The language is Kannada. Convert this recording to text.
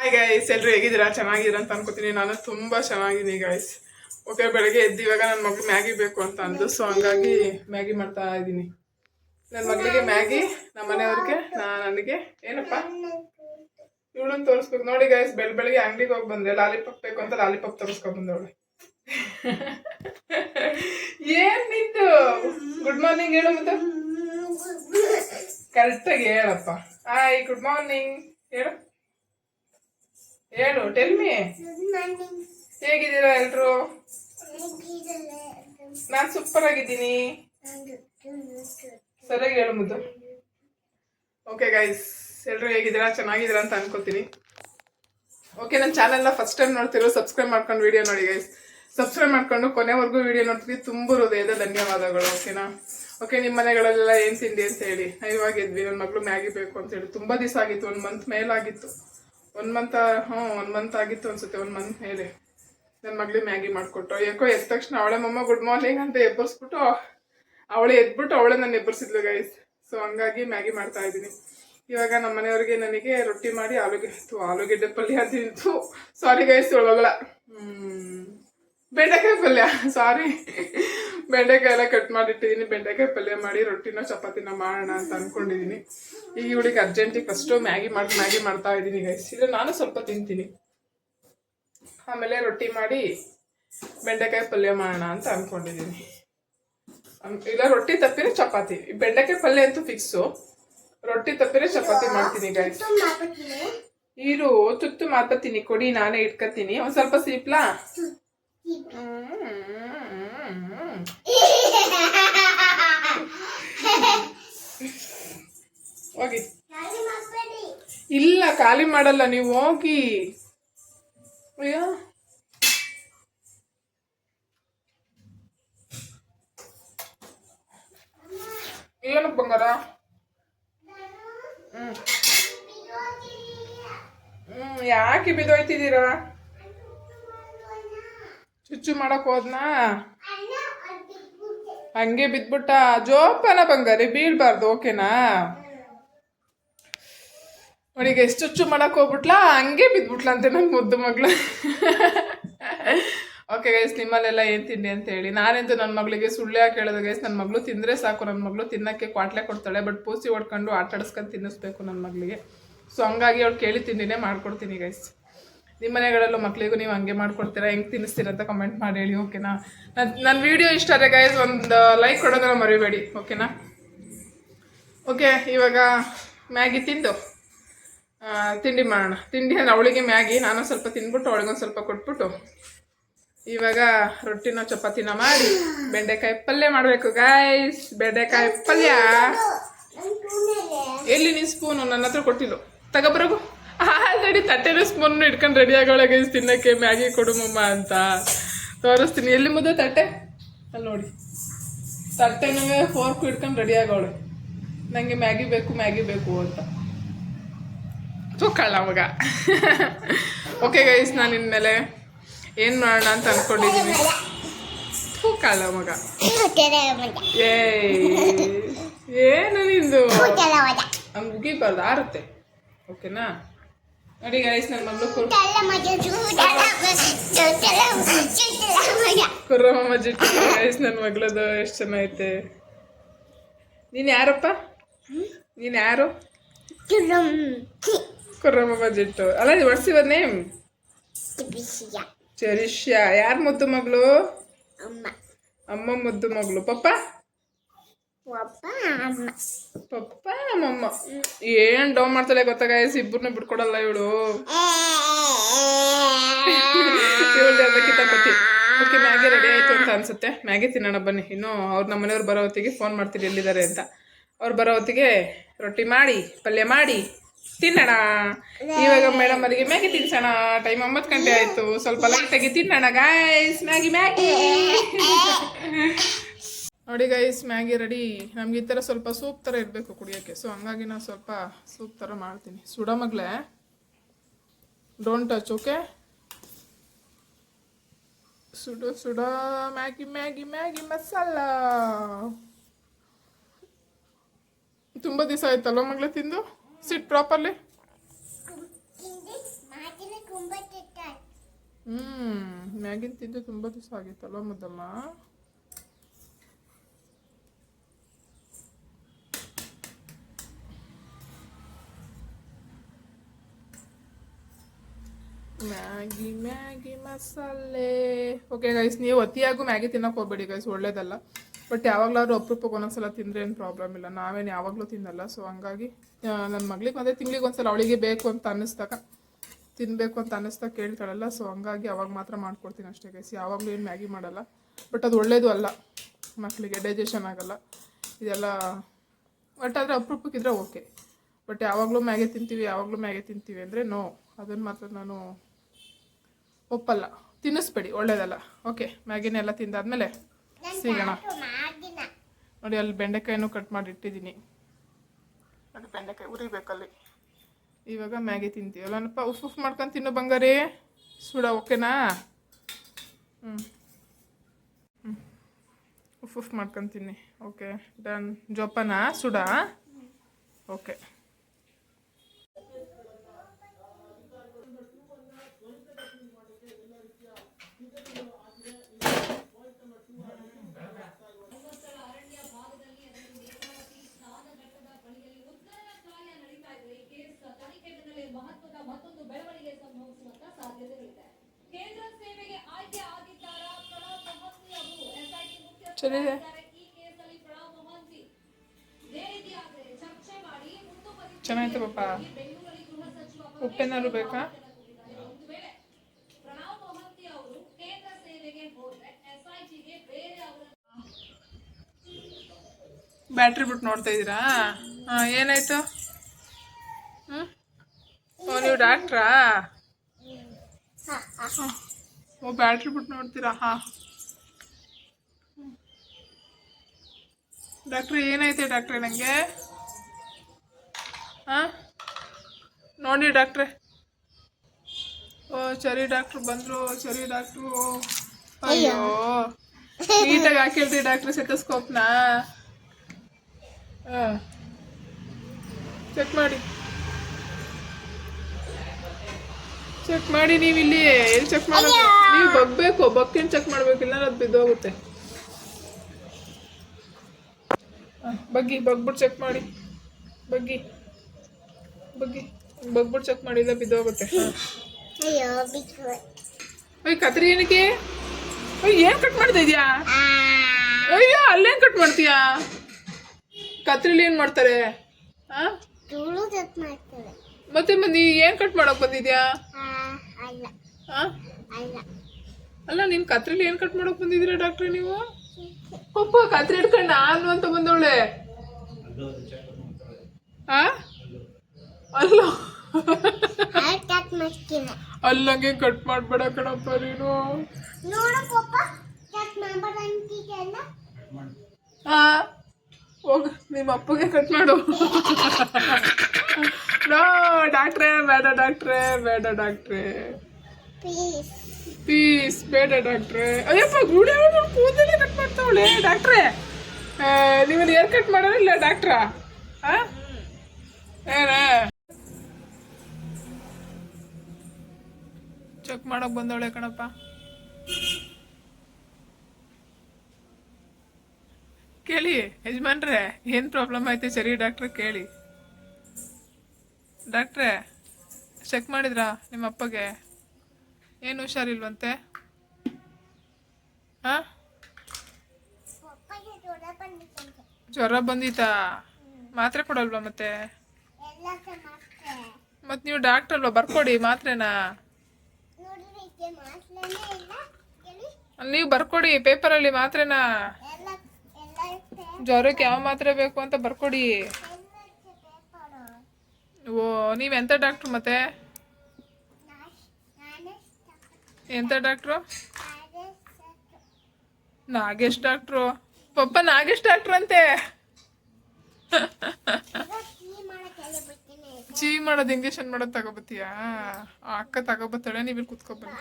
ಹಾಯ್ ಗೈಸ್ ಎಲ್ಲರೂ ಹೇಗಿದ್ದೀರಾ? ಚೆನ್ನಾಗಿದ್ದೀರಾ ಅಂತ ಅನ್ಕೋತೀನಿ. ನಾನು ತುಂಬ ಚೆನ್ನಾಗಿದ್ದೀನಿ ಗೈಸ್ ಓಕೆ ಬೆಳಗ್ಗೆ ಎದ್ದು ಇವಾಗ ನನ್ನ ಮಗಳು ಮ್ಯಾಗಿ ಬೇಕು ಅಂತ ಅಂದು ಸೊ ಹಂಗಾಗಿ ಮ್ಯಾಗಿ ಮಾಡ್ತಾ ಇದ್ದೀನಿ. ನನ್ನ ಮಗಳಿಗೆ ಮ್ಯಾಗಿ ನಮ್ಮ ಮನೆಯವ್ರಿಗೆ ನನಗೆ. ಏನಪ್ಪ? ಇವಳನ್ನ ತೋರಿಸ್ಬೇಕು. ನೋಡಿ ಗೈಸ್ ಬೆಳ, ಬೆಳಗ್ಗೆ ಅಂಗಡಿಗೆ ಹೋಗಿ ಬಂದೆ. ಲಾಲಿಪಾಪ್ ಬೇಕು ಅಂತ ಲಾಲಿಪಾಪ್ ತೋರಿಸ್ಕೊಂಡ್ ಬಂದವಳೆ. ಏನ್ ನಿಂತು ಗುಡ್ ಮಾರ್ನಿಂಗ್ ಹೇಳು ಮತ್ತೆ. ಕರೆಕ್ಟಾಗಿ ಹೇಳಪ್ಪ. ಹಾಯ್ ಗುಡ್ ಮಾರ್ನಿಂಗ್ ಹೇಳು. ಹೇಳು ಟೆಲ್ ಮಿ ಹೇಗಿದ್ದೀರಾ ಎಲ್ರು? ನಾನ್ ಸೂಪರ್ ಆಗಿದ್ದೀನಿ. ಸರಿಯಾಗಿ ಹೇಳು ಮುದ್ದು. ಓಕೆ ಗೈಸ್ ಎಲ್ರು ಹೇಗಿದ್ದೀರಾ? ಚೆನ್ನಾಗಿದ್ದೀರಾ ಅಂತ ಅನ್ಕೋತೀನಿ. ಓಕೆ ನನ್ನ ಚಾನೆಲ್ನ ಫಸ್ಟ್ ಟೈಮ್ ನೋಡ್ತಿರೋ ಸಬ್ಸ್ಕ್ರೈಬ್ ಮಾಡ್ಕೊಂಡು ವಿಡಿಯೋ ನೋಡಿ ಗೈಸ್ ಸಬ್ಸ್ಕ್ರೈಬ್ ಮಾಡ್ಕೊಂಡು ಕೊನೆವರೆಗೂ ವಿಡಿಯೋ ನೋಡ್ತೀವಿ ತುಂಬ ಹೃದಯದ ಧನ್ಯವಾದಗಳು ಓಕೆನಾ ಓಕೆ ನಿಮ್ಮ ಮನೆಗಳಲ್ಲೆಲ್ಲ ಏನು ತಿಂಡಿ ಅಂತ ಹೇಳಿ. ಇವಾಗಿದ್ವಿ ಇವಾಗ ಇದ್ವಿ ನನ್ನ ಮಗಳು ಮ್ಯಾಗಿ ಬೇಕು ಅಂತ ಹೇಳಿ. ತುಂಬ ದಿವಸ ಆಗಿತ್ತು. ಒಂದು ಮಂತ್ ಮೇಲಾಗಿತ್ತು. ಒನ್ ಮಂತ್ ಹ್ಞೂ ಒನ್ ಮಂತ್ ಆಗಿತ್ತು ಅನ್ಸುತ್ತೆ ಒನ್ ಮಂತ್ ಮೇಲೆ. ನನ್ನ ಮಗಳಿಗೆ ಮ್ಯಾಗಿ ಮಾಡಿಕೊಟ್ಟು ಯಾಕೋ ಎದ್ದ ತಕ್ಷಣ ಅವಳೆ ಮಮ್ಮ ಗುಡ್ ಮಾರ್ನಿಂಗ್ ಅಂತ ಎಬ್ಬರಿಸ್ಬಿಟ್ಟು ಅವಳೆ ಎದ್ಬಿಟ್ಟು ಅವಳೆ ನನ್ನ ಎಬ್ಬರಿಸಿದ್ಲು ಗೈಸ್ ಸೊ ಹಂಗಾಗಿ ಮ್ಯಾಗಿ ಮಾಡ್ತಾ ಇದ್ದೀನಿ. ಇವಾಗ ನಮ್ಮ ಮನೆಯವ್ರಿಗೆ ನನಗೆ ರೊಟ್ಟಿ ಮಾಡಿ ಆಲೂಗೆ ಥು, ಆಲೂಗೆಡ್ಡೆ ಪಲ್ಯ ತಿಂತು ಸಾರಿ ಗೈಸ್ ಒಳಗಲ್ಲ ಹ್ಮ್. ಬೆಂಡೆಕಾಯಿ ಪಲ್ಯ ಸಾರಿ ಬೆಂಡೆಕಾಯಿ ಎಲ್ಲ ಕಟ್ ಮಾಡಿಟ್ಟಿದ್ದೀನಿ ಬೆಂಡೆಕಾಯಿ ಪಲ್ಯ ಮಾಡಿ ರೊಟ್ಟಿನ ಚಪಾತಿನ ಮಾಡೋಣ ಅಂತ ಅನ್ಕೊಂಡಿದ್ದೀನಿ ಈಗ ಇವಳಿಗೆ ಅರ್ಜೆಂಟಿಗೆ ಫಸ್ಟು ಮ್ಯಾಗಿ ಮಾಡಿ ಮ್ಯಾಗಿ ಮಾಡ್ತಾ ಇದ್ದೀನಿ ಗೈಸ್ ಇಲ್ಲ ನಾನು ಸ್ವಲ್ಪ ತಿಂತೀನಿ. ಆಮೇಲೆ ರೊಟ್ಟಿ ಮಾಡಿ ಬೆಂಡೆಕಾಯಿ ಪಲ್ಯ ಮಾಡೋಣ ಅಂತ ಅನ್ಕೊಂಡಿದ್ದೀನಿ ಅನ್- ಇಲ್ಲ ರೊಟ್ಟಿ ತಪ್ಪಿದ್ರೆ ಚಪಾತಿ. ಬೆಂಡೆಕಾಯಿ ಪಲ್ಯ ಅಂತೂ ಫಿಕ್ಸು ರೊಟ್ಟಿ ತಪ್ಪಿದ್ರೆ ಚಪಾತಿ ಮಾಡ್ತೀನಿ ಗೈಸ್ ಇರು ತುತ್ತು ಮಾತಾಡ್ತೀನಿ ಕೊಡಿ ನಾನೇ ಇಟ್ಕೊತೀನಿ ಒಂದ್ ಸ್ವಲ್ಪ ಸೀಪ್ಲಾ? ಹೋಗಿ. ಇಲ್ಲ ಖಾಲಿ ಮಾಡಲ್ಲ ನೀವು ಹೋಗಿ. ಅಯ್ಯೋ. ಏನು ಬಂಗಾರ? ಹ್ಞೂ ಹ್ಮ್ ಯಾಕೆ ಬಿದ್ದೋಯ್ತಿದ್ದೀರಾ? ಚುಚ್ಚು ಮಾಡಕ್ ಹೋದ್ನಾ? ಹಂಗೆ ಬಿದ್ಬಿಟ್ಟ. ಜೋಪಾನ ಬಂಗಾರಿ, ಬೀಳ್ಬಾರ್ದು, ಓಕೆನಾ? ಅವನಿಗೆ ಎಷ್ಟು ಚುಚ್ಚು ಮಾಡಕ್ ಹೋಗ್ಬಿಟ್ಲಾ? ಹಂಗೆ ಬಿದ್ಬಿಟ್ಲಂತೆ ನನ್ನ ಮುದ್ದು ಮಗಳು. ಓಕೆ ಗೈಸ್ ನಿಮ್ಮಲ್ಲೆಲ್ಲ ಏನು ತಿಂಡಿ ಅಂತ ಹೇಳಿ. ನಾನಂತೂ ನನ್ನ ಮಗಳಿಗೆ ಸುಳ್ಳು ಯಾಕೆ ಹೇಳೋದು ಗೈಸ್ ನನ್ನ ಮಗಳು ತಿಂದರೆ ಸಾಕು ನನ್ನ ಮಗಳು ತಿನ್ನಕ್ಕೆ ಕ್ವಾಟ್ಲೆ ಕೊಡ್ತಾಳೆ ಬಟ್ ಪೂಸಿ ಹೊಡ್ಕೊಂಡು ಆಟಾಡಿಸ್ಕೊಂಡು ತಿನ್ನಿಸ್ಬೇಕು ನನ್ನ ಮಗಳಿಗೆ. ಸೊ ಹಂಗಾಗಿ ಅವ್ಳು ಕೇಳಿ ತಿಂಡಿನೇ ಮಾಡ್ಕೊಡ್ತೀನಿ ಗೈಸ್ ನಿಮ್ಮ ಮನೆಗಳಲ್ಲೂ ಮಕ್ಕಳಿಗೂ ನೀವು ಹಂಗೆ ಮಾಡ್ಕೊಡ್ತೀರಾ, ಹೆಂಗೆ ತಿನ್ನಿಸ್ತೀರಾ ಅಂತ ಕಮೆಂಟ್ ಮಾಡಿ ಹೇಳಿ, ಓಕೆನಾ? ನನ್ನ ನನ್ನ ವಿಡಿಯೋ ಇಷ್ಟ ಆದರೆ ಗೈಸ್ ಒಂದು ಲೈಕ್ ಕೊಡೋದನ್ನ ಮರಿಬೇಡಿ, ಓಕೆನಾ? ಓಕೆ, ಇವಾಗ ಮ್ಯಾಗಿ ತಿಂದು ತಿಂಡಿ ಮಾಡೋಣ. ತಿಂಡಿ ಅಂದರೆ ಅವಳಿಗೆ ಮ್ಯಾಗಿ, ನಾನು ಸ್ವಲ್ಪ ತಿಂದ್ಬಿಟ್ಟು ಅವಳಿಗೊಂದು ಸ್ವಲ್ಪ ಕೊಟ್ಬಿಟ್ಟು, ಇವಾಗ ರೊಟ್ಟಿನ ಚಪಾತಿನ ಮಾಡಿ ಬೆಂಡೆಕಾಯಿ ಪಲ್ಯ ಮಾಡಬೇಕು ಗಾಯ್ಸ್ ಬೆಂಡೆಕಾಯಿ ಪಲ್ಯ. ಎಲ್ಲಿ ನೀನು ಸ್ಪೂನು ನನ್ನ ಹತ್ರ ಕೊಟ್ಟಿಲ್ಲ. ತಗೊಬರಗು ಆಲ್ರೆಡಿ ತಟ್ಟೆನೂ ಸ್ಪೂನ್ ಇಟ್ಕೊಂಡು ರೆಡಿ ಆಗೋಳೆ ಗೈಸ್ ತಿನ್ನಕ್ಕೆ ಮ್ಯಾಗಿ ಕೊಡು ಮಮ್ಮ ಅಂತ. ತೋರಿಸ್ತೀನಿ. ಎಲ್ಲಿ ಮುದ್ದೆ ತಟ್ಟೆ? ಅಲ್ಲಿ ನೋಡಿ. ತಟ್ಟೆನೂ ಫೋರ್ಕ್ ಇಟ್ಕೊಂಡು ರೆಡಿ ಆಗೋಳೆ. ನನಗೆ ಮ್ಯಾಗಿ ಬೇಕು ಮ್ಯಾಗಿ ಬೇಕು ಅಂತ. ತೂಕಲ್ಲ ಮಗ ಓಕೆ ಗೈಸ್ ನಾನು ಇನ್ಮೇಲೆ ಏನು ಮಾಡೋಣ ಅಂತ ಅನ್ಕೊಂಡಿದ್ದೀನಿ ತೂಕಲ್ಲ ಮಗ ಏನು ನಿಂದು? ಮುಗಿಬಾರ್ದು ಆರುತ್ತೆ. ಓಕೆನಾ ನೋಡಿ ಗೈಸ್ ನನ್ನ ಮಗಳು ಕುರ್ ಕುರ್ರಮ್ಮ ಜಿಟ್ಟು ಗೈಸ್ ನನ್ನ ಮಗಳದು ಎಷ್ಟು ಚೆನ್ನಾಗೈತೆ ನೀನು ಯಾರಪ್ಪ? ನೀನು ಯಾರು? ಕುರ್ರಮ್ಮ ಜಿಟ್ಟು ಅಲ್ಲ ವಾಟ್ಸ್ ಯುವರ್ ನೇಮ್ ಚರಿಷ್ಯಾ ಯಾರ ಮುದ್ದು ಮಗಳು? ಅಮ್ಮ ಮುದ್ದು ಮಗಳು. ಪಪ್ಪ? ಪಪ್ಪ, ಅಮ್ಮಮ್ಮ. ಏನ್ ಡೌ ಮಾಡ್ತಾಳೆ ಗೊತ್ತಾ ಗಾಯಸ್ ಇಬ್ಬರನ್ನ ಬಿಟ್ಕೊಡಲ್ಲ ಇವಳು. ಇವಳು ಓಕೆ ಮ್ಯಾಗಿ ರೆಡಿ ಆಯ್ತು ಅಂತ ಅನ್ಸುತ್ತೆ. ಮ್ಯಾಗಿ ತಿನ್ನೋಣ ಬನ್ನಿ. ಇನ್ನು ಅವ್ರು ನಮ್ಮ ಮನೆಯವ್ರು ಬರೋ ಹೊತ್ತಿಗೆ ಫೋನ್ ಮಾಡ್ತೀರಿ ಎಲ್ಲಿದ್ದಾರೆ ಅಂತ. ಅವ್ರು ಬರೋ ಹೊತ್ತಿಗೆ ರೊಟ್ಟಿ ಮಾಡಿ, ಪಲ್ಯ ಮಾಡಿ, ತಿನ್ನೋಣ. ಇವಾಗ ಮೇಡಮ್ ಅವರಿಗೆ ಮ್ಯಾಗಿ ತಿನ್ಸೋಣ. ಟೈಮ್ ಒಂಬತ್ತು ಗಂಟೆ ಆಯ್ತು. ಸ್ವಲ್ಪ ಲೈಟಾಗಿ ತಿನ್ನೋಣ ಗಾಯ್ಸ್ ಮ್ಯಾಗಿ ಮ್ಯಾಗಿ ನೋಡಿ ಗೈಸ್ ಮ್ಯಾಗಿ ರೆಡಿ ನಮ್ಗೆ ಈ ಥರ ಸ್ವಲ್ಪ ಸೂಪ್ ಥರ ಇರಬೇಕು ಕುಡಿಯೋಕ್ಕೆ. ಸೊ ಹಂಗಾಗಿ ನಾನು ಸ್ವಲ್ಪ ಸೂಪ್ ಥರ ಮಾಡ್ತೀನಿ. ಸುಡ ಮಗಳೇ ಡೋಂಟ್ ಟಚ್ ಓಕೆ ಸುಡ ಸುಡ ಮ್ಯಾಗಿ ಮ್ಯಾಗಿ ಮ್ಯಾಗಿ ಮಸಾಲ ತುಂಬ ದಿವಸ ಆಯ್ತಲ್ವ ಮಗಳೇ ತಿಂದು? ಸಿಟ್ ಪ್ರಾಪರ್ಲಿ ಹ್ಮ್ ಮ್ಯಾಗಿನ ತಿಂದು ತುಂಬ ದಿವಸ ಆಗಿತ್ತಲ್ವ ಮುದ್ದಮ್ಮ? ಮ್ಯಾಗಿ ಮ್ಯಾಗಿ ಮಸಾಲೆ. ಓಕೆ ಗೈಸ್ ನೀವು ಅತಿಯಾಗೂ ಮ್ಯಾಗಿ ತಿನ್ನೋಕೆ ಹೋಗ್ಬೇಡಿ ಗೈಸ್ ಒಳ್ಳೇದಲ್ಲ. ಬಟ್ ಯಾವಾಗಲಾದ್ರೂ ಅಪರೂಪಕ್ಕೆ ಒಂದೊಂದ್ಸಲ ತಿಂದರೆ ಏನು ಪ್ರಾಬ್ಲಮ್ ಇಲ್ಲ. ನಾವೇನು ಯಾವಾಗಲೂ ತಿನ್ನಲ್ಲ. ಸೊ ಹಂಗಾಗಿ ನನ್ನ ಮಗಳಿಗೆ ಮತ್ತೆ ತಿಂಗಳಿಗೆ ಒಂದ್ಸಲ ಅವಳಿಗೆ ಬೇಕು ಅಂತ ಅನ್ನಿಸ್ದಾಗ ತಿನ್ನಬೇಕು ಅಂತ ಅನ್ನಿಸ್ದಾಗ ಕೇಳ್ತಾಳಲ್ಲ. ಸೊ ಹಂಗಾಗಿ ಅವಾಗ ಮಾತ್ರ ಮಾಡ್ಕೊಡ್ತೀನಿ ಅಷ್ಟೇ ಗೈಸ್ ಯಾವಾಗಲೂ ಏನು ಮ್ಯಾಗಿ ಮಾಡಲ್ಲ. ಬಟ್ ಅದು ಒಳ್ಳೇದು ಅಲ್ಲ. ಮಕ್ಕಳಿಗೆ ಡೈಜೆಷನ್ ಆಗಲ್ಲ. ಇದೆಲ್ಲ ಬಟ್ ಆದರೆ ಅಪರೂಪಕ್ಕಿದ್ರೆ ಓಕೆ ಬಟ್ ಯಾವಾಗಲೂ ಮ್ಯಾಗೆ ತಿಂತೀವಿ, ಯಾವಾಗಲೂ ಮ್ಯಾಗೆ ತಿಂತೀವಿ ಅಂದರೆ ನೋ ಅದನ್ನು ಮಾತ್ರ ನಾನು ಒಪ್ಪಲ್ಲ ತಿನ್ನಿಸ್ಬೇಡಿ ಒಳ್ಳೇದಲ್ಲ. ಓಕೆ ಮ್ಯಾಗಿನೆಲ್ಲ ತಿಂದಾದ್ಮೇಲೆ ಸಿಗೋಣ. ನೋಡಿ ಅಲ್ಲಿ ಬೆಂಡೆಕಾಯಿನೂ ಕಟ್ ಮಾಡಿ ಇಟ್ಟಿದ್ದೀನಿ ನೋಡಿ ಬೆಂಡೆಕಾಯಿ ಉರಿಬೇಕಲ್ಲಿ. ಇವಾಗ ಮ್ಯಾಗಿ ತಿಂತೀವಲ್ಲ ಅನ್ನಪ್ಪ ಉಫ್ ಉಫ್ ಮಾಡ್ಕೊಂಡು ತಿನ್ನು ಬಂಗಾರಿ. ಸುಡ ಓಕೆನಾ ಹ್ಞೂ ಹ್ಞೂ ಉಫ್ ಉಫ್ ಮಾಡ್ಕೊಂತೀನಿ ಓಕೆ ಡನ್ ಜೋಪಾನ ಸುಡ? ಓಕೆ ಸೇವೆಗೆ ಚೆನ್ನಾಯ್ತು ಪಾಪ. ಉಪ್ಪೇನಾದ್ರು ಬೇಕಾ? ಬ್ಯಾಟ್ರಿ ಬಿಟ್ಟು ನೋಡ್ತಾ ಇದ್ದೀರಾ? ಹಾಂ, ಏನಾಯ್ತು? ಹ್ಞೂ ಓ, ನೀವು ಡಾಕ್ಟ್ರಾ. ಓ, ಬ್ಯಾಟ್ರಿ ಬಿಟ್ಟು ನೋಡ್ತೀರಾ? ಹಾಂ. ಡಾಕ್ಟ್ರೆ ಏನಾಯ್ತು ಡಾಕ್ಟ್ರೆ ನನಗೆ ಹಾಂ ನೋಡಿ ಡಾಕ್ಟ್ರೆ. ಓ ಸರಿ ಡಾಕ್ಟ್ರು ಬಂದರು ಸರಿ ಡಾಕ್ಟ್ರು. ಅಯ್ಯೋ. ನೀಟಾಗಿ ಹಾಕಿಲ್ರಿ ಡಾಕ್ಟ್ರೆ ಸೆಟಸ್ಕೋಪ್ನ. ಹಾಂ ಚೆಕ್ ಮಾಡಿ. ಚೆಕ್ ಮಾಡಿ ನೀವು ಇಲ್ಲಿ ಎಲ್ಲಿ ಚೆಕ್ ಮಾಡಬೇಕು ನೀವು ಬಗ್ಬೇಕು ಬಕ್ಕಿನ ಚೆಕ್ ಮಾಡ್ಬೇಕಿಲ್ಲ ಅದು ಬಿದ್ದೋಗುತ್ತೆ ಹ, ಬಗ್ಗಿ ಬಗ್ಬಿಟ್ಟು ಚೆಕ್ ಮಾಡಿ. ಬಗ್ಗಿ ಬಗ್ಗಿ ಬಗ್ಬಿಟ್ಟು ಚೆಕ್ ಮಾಡಿಲ್ಲ ಬಿದ್ದೋಗುತ್ತೆ. ಓಯ್ ಕತ್ರಿ ಏನಕ್ಕೆ? ಅಯ್ಯ ಏನು ಕಟ್ ಮಾಡ್ತಾ ಇದೀಯಾ? ಅಯ್ಯೋ ಅಲ್ಲೇನು ಕಟ್ ಮಾಡ್ತೀಯಾ? ಕತ್ರಿಲಿ ಏನು ಮಾಡ್ತಾರೆ? ಹಾಂ? ಮತ್ತೆ ಮಂದಿ ಏನು ಕಟ್ ಮಾಡಕ್ ಬಂದಿದ್ಯಾ? ಅಲ್ಲ. ನೀನು ಕತ್ರಿಲಿ ಏನು ಕಟ್ ಮಾಡಕ್ ಬಂದಿದ್ದೀರಾ ಡಾಕ್ಟ್ರೆ ನೀವು? ಪಪ್ಪ ಕತ್ರಿ ಹಿಡ್ಕೊಂಡು ನಾನು ಅಂತ ಬಂದವಳೆ. ಅಲ್ಲ. ಅಲ್ಲಂಗೆ ಕಟ್ ಮಾಡ್ಬೇಡ ಕಣಪ್ಪ ನೀನು. ಹೋಗ ನಿಮ್ಮ ಅಪ್ಪಗೆ ಕಟ್ ಮಾಡು. ನೋ ಡಾಕ್ಟ್ರೇ ಬೇಡ ಡಾಕ್ಟ್ರೇ ಬೇಡ ಡಾಕ್ಟ್ರೇ. ಪ್ಲೀಸ್ ಬೇಡ ಡಾಕ್ಟ್ರೇ. ಅಯ್ಯಪ್ಪ ಗುಡಿ ಕೂದಲೇ ಕಟ್ ಡಾಕ್ಟ್ರೆ ಡಾಕ್ಟ್ರೇ ನೀವು ಏರ್ ಕಟ್ ಮಾಡೋದಿಲ್ಲ ಡಾಕ್ಟ್ರಾ ಹಾ ಚೆಕ್ ಮಾಡಕ್ ಬಂದವಳೆ ಕಣಪ್ಪ. ಕೇಳಿ, ಯಜಮಾನ್ರೆ, ಏನು ಪ್ರಾಬ್ಲಮ್ ಐತೆ ಸರಿ ಡಾಕ್ಟ್ರೆ ಕೇಳಿ. ಡಾಕ್ಟ್ರೆ ಚೆಕ್ ಮಾಡಿದ್ರಾ ನಿಮ್ಮ ಅಪ್ಪಗೆ? ಏನು ಹುಷಾರಿಲ್ವಂತೆ? ಹಾ ಜ್ವರ ಬಂದಿತಾ ಮಾತ್ರೆ ಕೊಡಲ್ವಾ ಮತ್ತೆ? ಮತ್ತೆ ನೀವು ಡಾಕ್ಟರ್ ಅಲ್ವಾ? ಬರ್ಕೊಡಿ ಮಾತ್ರೆನಾ. ನೀವು ಬರ್ಕೊಡಿ ಪೇಪರಲ್ಲಿ ಮಾತ್ರೆನಾ. ಜ್ವರಕ್ಕೆ ಯಾವ ಮಾತ್ರೆ ಬೇಕು ಅಂತ ಬರ್ಕೊಡಿ. ಓ, ನೀವು ಎಂಥ ಡಾಕ್ಟ್ರು ಮತ್ತೆ? ಎಂಥ ಡಾಕ್ಟ್ರು ನಾಗೇಶ್ ಡಾಕ್ಟ್ರು ಪಪ್ಪ ನಾಗೇಶ್ ಡಾಕ್ಟರ್ ಅಂತೆ. ಜೀವಿ ಮಾಡೋದು ಇಂಜೆಕ್ಷನ್ ಮಾಡೋದು ತಗೋಬತ್ತೀಯಾ? ಅಕ್ಕ ತಗೋಬತ್ತಾಳೆ ನೀವಿಲ್ಲಿ ಕುತ್ಕೋಬೇಕು